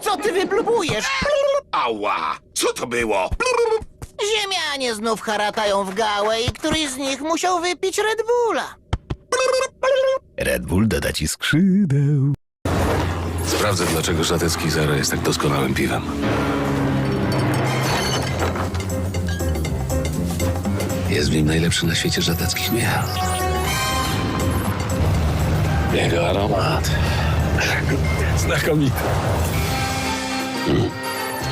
Co ty wyblubujesz? Ała! Co to było? Ziemianie znów haratają w gałę i któryś z nich musiał wypić Red Bulla. Red Bull doda ci skrzydeł. Sprawdzę, dlaczego żatecki Zero jest tak doskonałym piwem. Jest w nim najlepszy na świecie żatecki chmiel. Jego aromat. Znakomity. Mm.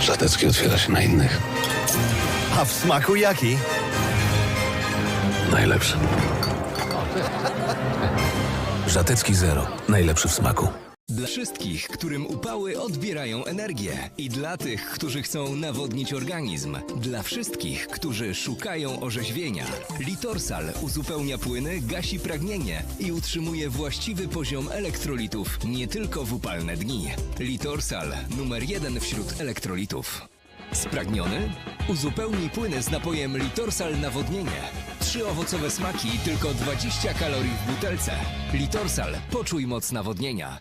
Żatecki otwiera się na innych. A w smaku jaki? Najlepszy. Żatecki Zero. Najlepszy w smaku. Wszystkich, którym upały odbierają energię i dla tych, którzy chcą nawodnić organizm, dla wszystkich, którzy szukają orzeźwienia. Litorsal uzupełnia płyny, gasi pragnienie i utrzymuje właściwy poziom elektrolitów nie tylko w upalne dni. Litorsal numer jeden wśród elektrolitów. Spragniony? Uzupełnij płyny z napojem Litorsal Nawodnienie. Trzy owocowe smaki i tylko 20 kalorii w butelce. Litorsal, poczuj moc nawodnienia.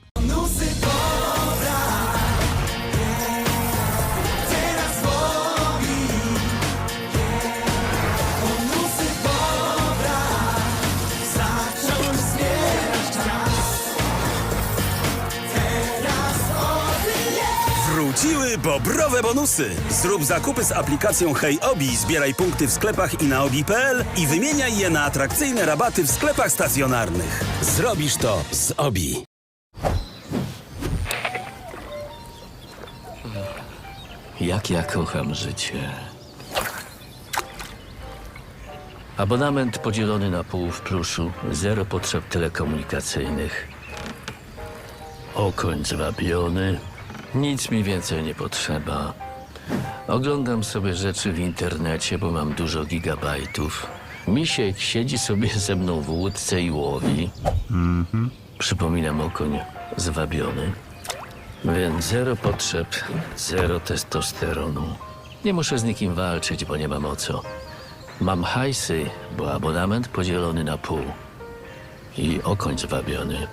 Wróciły bobrowe bonusy! Zrób zakupy z aplikacją HeyObi, zbieraj punkty w sklepach i na obi.pl i wymieniaj je na atrakcyjne rabaty w sklepach stacjonarnych. Zrobisz to z Obi. Jak ja kocham życie. Abonament podzielony na pół w pluszu, zero potrzeb telekomunikacyjnych. Okoń zwabiony, nic mi więcej nie potrzeba. Oglądam sobie rzeczy w internecie, bo mam dużo gigabajtów. Misiek siedzi sobie ze mną w łódce i łowi. Przypominam okoń zwabiony. Więc zero potrzeb, zero testosteronu. Nie muszę z nikim walczyć, bo nie mam o co. Mam hajsy, bo abonament podzielony na pół. I okoń zwabiony.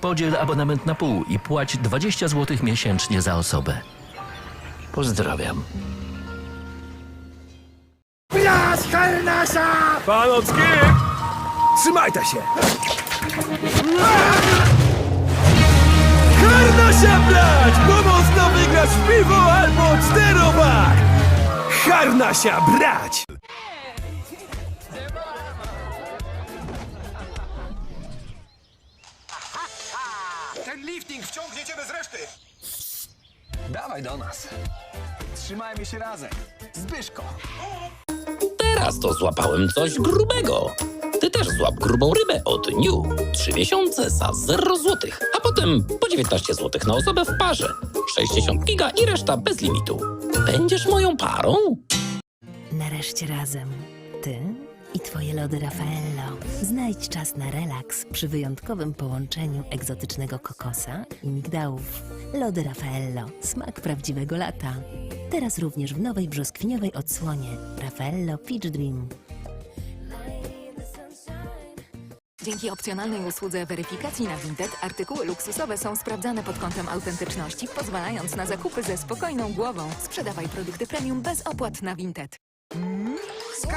Podziel abonament na pół i płać 20 zł miesięcznie za osobę. Pozdrawiam. Panocki! Trzymajcie się! Harnasia brać! Bo można wygrać w piwo albo czterowar! Harnasia brać! Lifting wciągnie cię bez reszty! Dawaj do nas. Trzymajmy się razem. Zbyszko. Teraz to złapałem coś grubego. Ty też złap grubą rybę od New. Trzy miesiące za 0 złotych, a potem po 19 złotych na osobę w parze. 60 giga i reszta bez limitu. Będziesz moją parą? Nareszcie razem. Ty i twoje lody Raffaello. Znajdź czas na relaks przy wyjątkowym połączeniu egzotycznego kokosa i migdałów. Lody Raffaello. Smak prawdziwego lata. Teraz również w nowej brzoskwiniowej odsłonie. Raffaello Peach Dream. Dzięki opcjonalnej usłudze weryfikacji na Vinted artykuły luksusowe są sprawdzane pod kątem autentyczności, pozwalając na zakupy ze spokojną głową. Sprzedawaj produkty premium bez opłat na Vinted.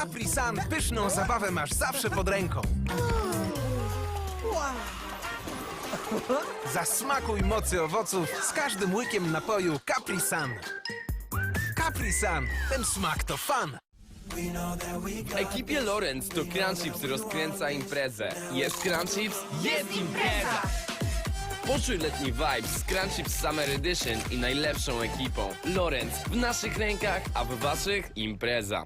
Capri Sun pyszną zabawę masz zawsze pod ręką. Zasmakuj mocy owoców z każdym łykiem napoju Capri Sun. Capri Sun, ten smak to fan. Ekipie Lorenz to Crunchips rozkręca imprezę. Jest Crunchips? Jest impreza! Poczuj letni vibe z Crunchips Summer Edition i najlepszą ekipą. Lorenz w naszych rękach, a w waszych impreza.